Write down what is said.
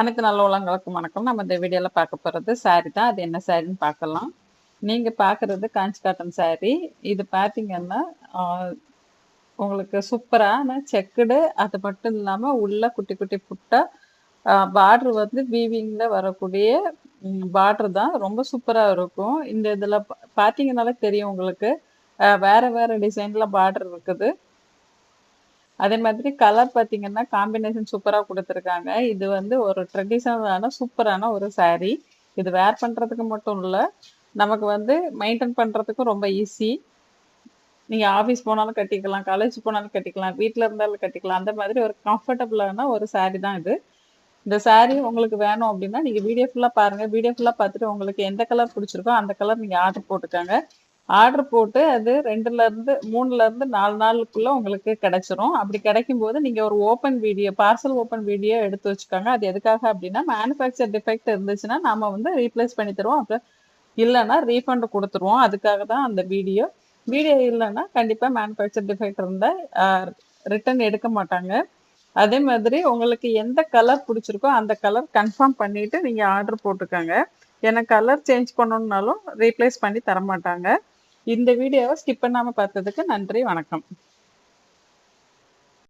அனைத்து நல்ல உள்ளங்களுக்கும் வணக்கம். நம்ம இந்த வீடியோவில் பார்க்க போகிறது சாரி தான். அது என்ன சாரின்னு பார்க்கலாம். நீங்கள் பார்க்குறது காஞ்சி காட்டன் சாரி இது பார்த்தீங்கன்னா உங்களுக்கு சூப்பரான செக்குடு. அது மட்டும் இல்லாமல் உள்ள குட்டி குட்டி புட்டா பார்டர் வந்து வீவிங்கில் வரக்கூடிய பார்டர் தான். ரொம்ப சூப்பராக இருக்கும். இந்த இதில் பார்த்தீங்கன்னாலே தெரியும் உங்களுக்கு. வேறு வேற வேற டிசைனில் பார்டர் இருக்குது. அதே மாதிரி கலர் பார்த்தீங்கன்னா காம்பினேஷன் சூப்பராக கொடுத்துருக்காங்க. இது வந்து ஒரு ட்ரெடிஷ்னலான சூப்பரான ஒரு saree. இது வேர் பண்ணுறதுக்கு மட்டும் இல்லை நமக்கு வந்து மெயின்டைன் பண்ணுறதுக்கும் ரொம்ப ஈஸி நீங்கள் ஆஃபீஸ் போனாலும் கட்டிக்கலாம் காலேஜ் போனாலும் கட்டிக்கலாம் வீட்டில் இருந்தாலும் கட்டிக்கலாம். அந்த மாதிரி ஒரு கம்ஃபர்டபுளான ஒரு saree தான் இது. இந்த saree உங்களுக்கு வேணும் அப்படின்னா நீங்கள் வீடியோ ஃபுல்லாக பாருங்கள் வீடியோ ஃபுல்லாக பார்த்துட்டு உங்களுக்கு எந்த கலர் பிடிச்சிருக்கோ அந்த கலர் நீங்கள் ஆர்டர் போட்டுக்கோங்க. ஆர்டர் போட்டு அது ரெண்டுல இருந்து மூணுல இருந்து நாலு நாளுக்குள்ள உங்களுக்கு கிடைச்சிரும். அப்படி கிடைக்கும் போது நீங்க ஒரு open video parcel open video எடுத்து வச்சுக்கோங்க. அது எதுக்காக அப்படின்னா மேனுஃபேக்சர் டிஃபெக்ட் இருந்துச்சுன்னா நாம வந்து ரீப்ளேஸ் பண்ணி தருவோம். அப்புறம் இல்லைன்னா ரீஃபண்ட் கொடுத்துருவோம். அதுக்காக தான் அந்த வீடியோ வீடியோ இல்லைன்னா கண்டிப்பா மேனுஃபேக்சர் டிஃபெக்ட் இருந்தால் ரிட்டர்ன் எடுக்க மாட்டாங்க. அதே மாதிரி உங்களுக்கு எந்த கலர் பிடிச்சிருக்கோ அந்த கலர் கன்ஃபார்ம் பண்ணிட்டு நீங்க ஆர்டர் போட்டுக்கோங்க. ஏன்னா கலர் சேஞ்ச் பண்ணணும்னாலும் ரீப்ளேஸ் பண்ணி தர மாட்டாங்க இந்த வீடியோவை ஸ்கிப் பண்ணாம பார்த்ததுக்கு நன்றி வணக்கம்.